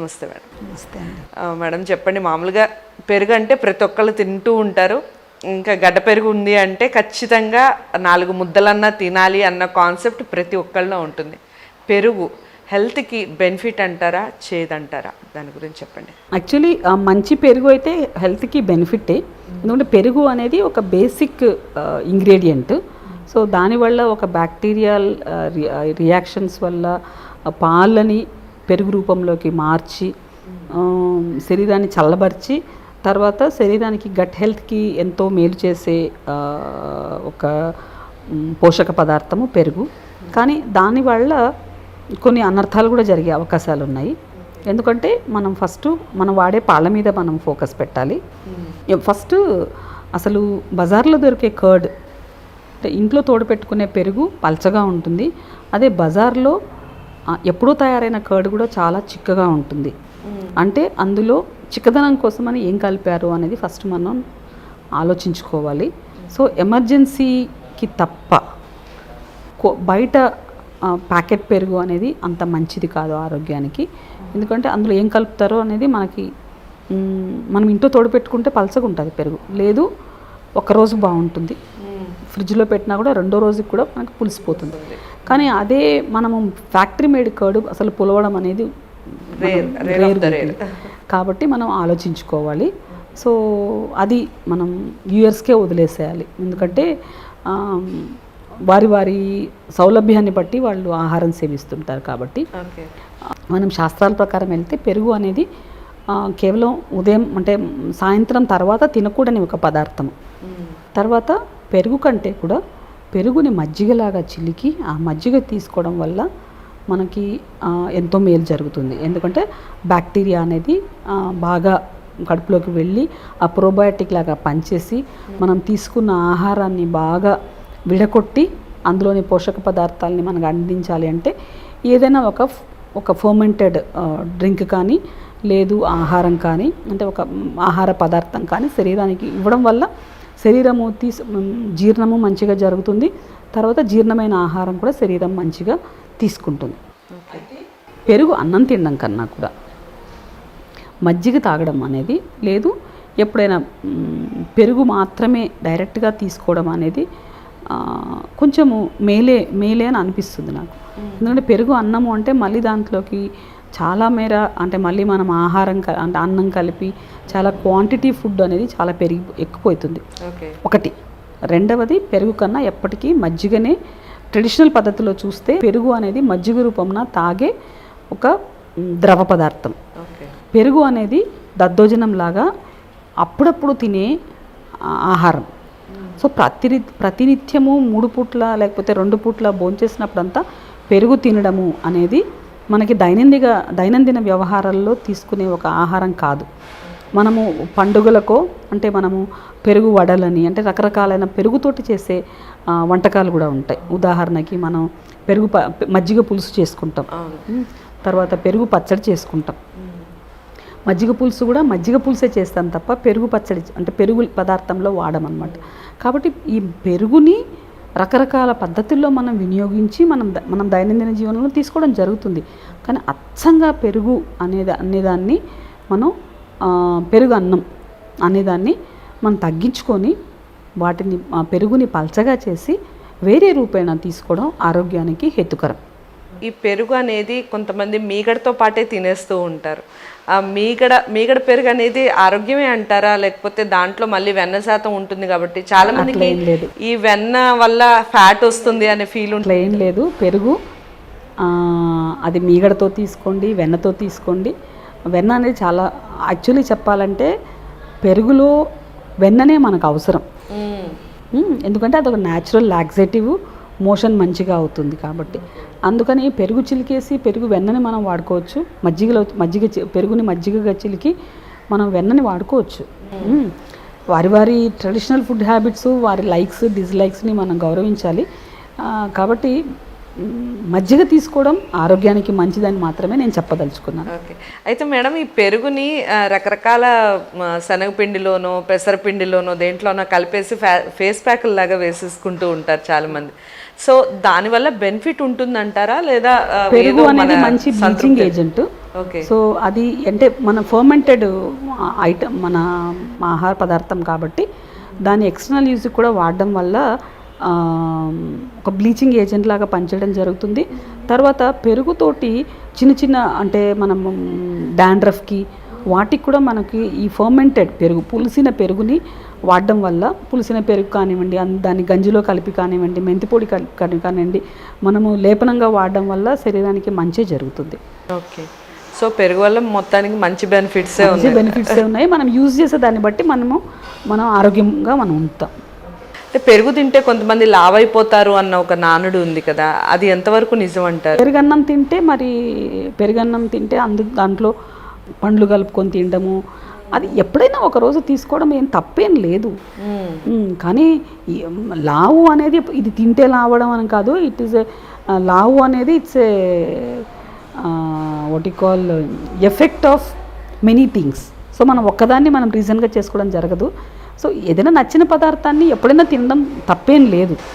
నమస్తే మేడం. నమస్తే మేడం చెప్పండి మామూలుగా పెరుగు అంటే ప్రతి ఒక్కళ్ళు తింటూ ఉంటారు. ఇంకా గడ్డ పెరుగు ఉంది అంటే ఖచ్చితంగా నాలుగు ముద్దలన్నా తినాలి అన్న కాన్సెప్ట్ ప్రతి ఒక్కళ్ళలో ఉంటుంది. పెరుగు హెల్త్కి బెనిఫిట్ అంటారా చేదంటారా? దాని గురించి చెప్పండి. యాక్చువల్లీ మంచి పెరుగు అయితే హెల్త్కి బెనిఫిటే. ఎందుకంటే పెరుగు అనేది ఒక బేసిక్ ఇంగ్రీడియంట్. సో దానివల్ల ఒక బ్యాక్టీరియల్ రియాక్షన్స్ వల్ల పాలని పెరుగు రూపంలోకి మార్చి శరీరాన్ని చల్లబరిచి తర్వాత శరీరానికి గట్ హెల్త్కి ఎంతో మేలు చేసే ఒక పోషక పదార్థము పెరుగు. కానీ దానివల్ల కొన్ని అనర్థాలు కూడా జరిగే అవకాశాలు ఉన్నాయి. ఎందుకంటే మనం ఫస్ట్ మనం వాడే పాల మీద మనం ఫోకస్ పెట్టాలి. ఫస్ట్ అసలు బజార్లో దొరికే కర్డ్ అంటే ఇంట్లో తోడు పెట్టుకునే పెరుగు పల్చగా ఉంటుంది. అదే బజార్లో ఎప్పుడూ తయారైన కర్డ్ కూడా చాలా చిక్కగా ఉంటుంది. అంటే అందులో చిక్కదనం కోసమని ఏం కలిపారు అనేది ఫస్ట్ మనం ఆలోచించుకోవాలి. సో ఎమర్జెన్సీకి తప్ప బయట ప్యాకెట్ పెరుగు అనేది అంత మంచిది కాదు ఆరోగ్యానికి. ఎందుకంటే అందులో ఏం కలుపుతారో అనేది మనకి మనం ఇంట్లో తోడు పెట్టుకుంటే పలసగా ఉంటుంది పెరుగు. లేదు ఒకరోజు బాగుంటుంది. ఫ్రిడ్జ్లో పెట్టినా కూడా రెండో రోజుకి కూడా మనకు పులిసిపోతుంది. కానీ అదే మనము ఫ్యాక్టరీ మేడ్ కర్డ్ అసలు పులవడం అనేది. కాబట్టి మనం ఆలోచించుకోవాలి. సో అది మనం యూయర్స్కే వదిలేసేయాలి. ఎందుకంటే వారి వారి సౌలభ్యాన్ని బట్టి వాళ్ళు ఆహారం సేవిస్తుంటారు కాబట్టి. మనం శాస్త్రాల ప్రకారం వెళ్తే పెరుగు అనేది కేవలం ఉదయం అంటే సాయంత్రం తర్వాత తినకూడని ఒక పదార్థం. తర్వాత పెరుగు కంటే కూడా పెరుగుని మజ్జిగలాగా చిలికి ఆ మజ్జిగ తీసుకోవడం వల్ల మనకి ఎంతో మేలు జరుగుతుంది. ఎందుకంటే బ్యాక్టీరియా అనేది బాగా కడుపులోకి వెళ్ళి ఆ ప్రోబయాటిక్ లాగా పనిచేసి మనం తీసుకున్న ఆహారాన్ని బాగా విడగొట్టి అందులోని పోషక పదార్థాలని మనకు అందించాలి అంటే ఏదైనా ఒక ఒక ఫర్మెంటెడ్ డ్రింక్ కానీ లేదు ఆహారం కానీ అంటే ఒక ఆహార పదార్థం కానీ శరీరానికి ఇవ్వడం వల్ల శరీరము తీసు జీర్ణము మంచిగా జరుగుతుంది. తర్వాత జీర్ణమైన ఆహారం కూడా శరీరం మంచిగా తీసుకుంటుంది. పెరుగు అన్నం తినడం కన్నా కూడా మజ్జిగ తాగడం అనేది లేదు. ఎప్పుడైనా పెరుగు మాత్రమే డైరెక్ట్గా తీసుకోవడం అనేది కొంచెము మేలే మేలే అని అనిపిస్తుంది నాకు. ఎందుకంటే పెరుగు అన్నము అంటే మళ్ళీ దాంట్లోకి చాలా మేర అంటే మళ్ళీ మనం ఆహారం క- అంటే అన్నం కలిపి చాలా క్వాంటిటీ ఫుడ్ అనేది చాలా పెరిగి ఎక్కువవుతుంది ఓకే. ఒకటి. రెండవది పెరుగు కన్నా ఎప్పటికీ మజ్జిగనే ట్రెడిషనల్ పద్ధతిలో చూస్తే పెరుగు అనేది మజ్జిగ రూపంన తాగే ఒక ద్రవ పదార్థం. పెరుగు అనేది దద్దోజనం లాగా అప్పుడప్పుడు తినే ఆహారం. సో ప్రతి ప్రతినిత్యము మూడు పూట్ల లేకపోతే రెండు పూట్ల భోంచేసినప్పుడంతా పెరుగు తినడము అనేది మనకి దైనందిక దైనందిన వ్యవహారాల్లో తీసుకునే ఒక ఆహారం కాదు. మనము పండుగలకో అంటే మనము పెరుగు వడలని అంటే రకరకాలైన పెరుగుతోటి చేసే వంటకాలు కూడా ఉంటాయి. ఉదాహరణకి మనం పెరుగు ప మజ్జిగ పులుసు చేసుకుంటాం. తర్వాత పెరుగు పచ్చడి చేసుకుంటాం. మజ్జిగ పులుసు కూడా మజ్జిగ పులుసే చేస్తాం తప్ప పెరుగు పచ్చడి అంటే పెరుగు పదార్థంలో వాడమన్నమాట. కాబట్టి ఈ పెరుగుని రకరకాల పద్ధతుల్లో మనం వినియోగించి మనం మనం దైనందిన జీవనంలో తీసుకోవడం జరుగుతుంది. కానీ అచ్చంగా పెరుగు అనేది అనేదాన్ని మనం పెరుగు అన్నం అనేదాన్ని మనం తగ్గించుకొని వాటిని ఆ పెరుగుని పల్చగా చేసి వేరే రూపేణా తీసుకోవడం ఆరోగ్యానికి హేతుకరం. ఈ పెరుగు అనేది కొంతమంది మీగడతో పాటే తినేస్తూ ఉంటారు. ఆ మీగడ మీగడ పెరుగు అనేది ఆరోగ్యమే అంటారా? లేకపోతే దాంట్లో మళ్ళీ వెన్న శాతం ఉంటుంది కాబట్టి చాలా మందికి ఏం లేదు. ఈ వెన్న వల్ల ఫ్యాట్ వస్తుంది అనే ఫీల్ ఉంటుంది. ఏం లేదు. పెరుగు అది మీగడతో తీసుకోండి వెన్నతో తీసుకోండి. వెన్న అనేది చాలా యాక్చువల్లీ చెప్పాలంటే పెరుగులో వెన్ననే మనకు అవసరం. ఎందుకంటే అదొక న్యాచురల్ లాక్సేటివ్ మోషన్ మంచిగా అవుతుంది కాబట్టి. అందుకని పెరుగు చిలికేసి పెరుగు వెన్నని మనం వాడుకోవచ్చు. మజ్జిగలో మజ్జిగ పెరుగుని మజ్జిగగా చిలికి మనం వెన్నని వాడుకోవచ్చు. వారి వారి ట్రెడిషనల్ ఫుడ్ హ్యాబిట్స్ వారి లైక్స్ డిస్లైక్స్ని మనం గౌరవించాలి. కాబట్టి మజ్జిగ తీసుకోవడం ఆరోగ్యానికి మంచిదని మాత్రమే నేను చెప్పదలుచుకున్నాను. ఓకే. అయితే మేడం ఈ పెరుగుని రకరకాల శనగపిండిలోనో పెసరపిండిలోనో దేంట్లోనో కలిపేసి ఫేస్ ప్యాక్ లాగా వేసేసుకుంటూ ఉంటారు చాలా మంది సో దానివల్ల బెనిఫిట్ ఉంటుందంటారా? లేదా పెరుగు అనేది మంచి బ్లీచింగ్ ఏజెంట్. ఓకే. సో అది అంటే మన ఫర్మెంటెడ్ ఐటమ్ మన ఆహార పదార్థం కాబట్టి దాని ఎక్స్టర్నల్ యూజ్ కూడా వాడడం వల్ల ఒక బ్లీచింగ్ ఏజెంట్ లాగా పనిచేయడం జరుగుతుంది. తర్వాత పెరుగుతోటి చిన్న చిన్న అంటే మనం డాండ్రఫ్కి వాటికి కూడా మనకి ఈ ఫర్మెంటెడ్ పెరుగు పులిసిన పెరుగుని వాడడం వల్ల పులిసిన పెరుగు కానివ్వండి దాన్ని గంజిలో కలిపి కానివ్వండి మెంతిపొడి కలిపి కాని- కానివ్వండి మనము లేపనంగా వాడడం వల్ల శరీరానికి మంచి జరుగుతుంది. ఓకే. సో పెరుగు వల్ల మొత్తానికి మంచి బెనిఫిట్సే మంచి బెనిఫిట్స్ ఉన్నాయి. మనం యూజ్ చేసే దాన్ని బట్టి మనము మనం ఆరోగ్యంగా మనం ఉంటాం. అంటే పెరుగు తింటే కొంతమంది లావ్ అయిపోతారు అన్న ఒక నానుడు ఉంది కదా అది ఎంతవరకు నిజం అంటారు? పెరుగన్నం తింటే మరి పెరుగన్నం తింటే అందు దాంట్లో పండ్లు కలుపుకొని తినడము అది ఎప్పుడైనా ఒక రోజు తీసుకోవడం ఏం తప్పేం లేదు. కానీ లావు అనేది ఇది తింటే లావడం అని కాదు ఇట్ ఈస్ ఏ లావు అనేది it's a what call effect of many things so మనం ఒక్కదాన్ని మనం రీజన్గా చేసుకోవడం జరగదు. సో ఏదైనా నచ్చిన పదార్థాన్ని ఎప్పుడైనా తినడం తప్పేం లేదు.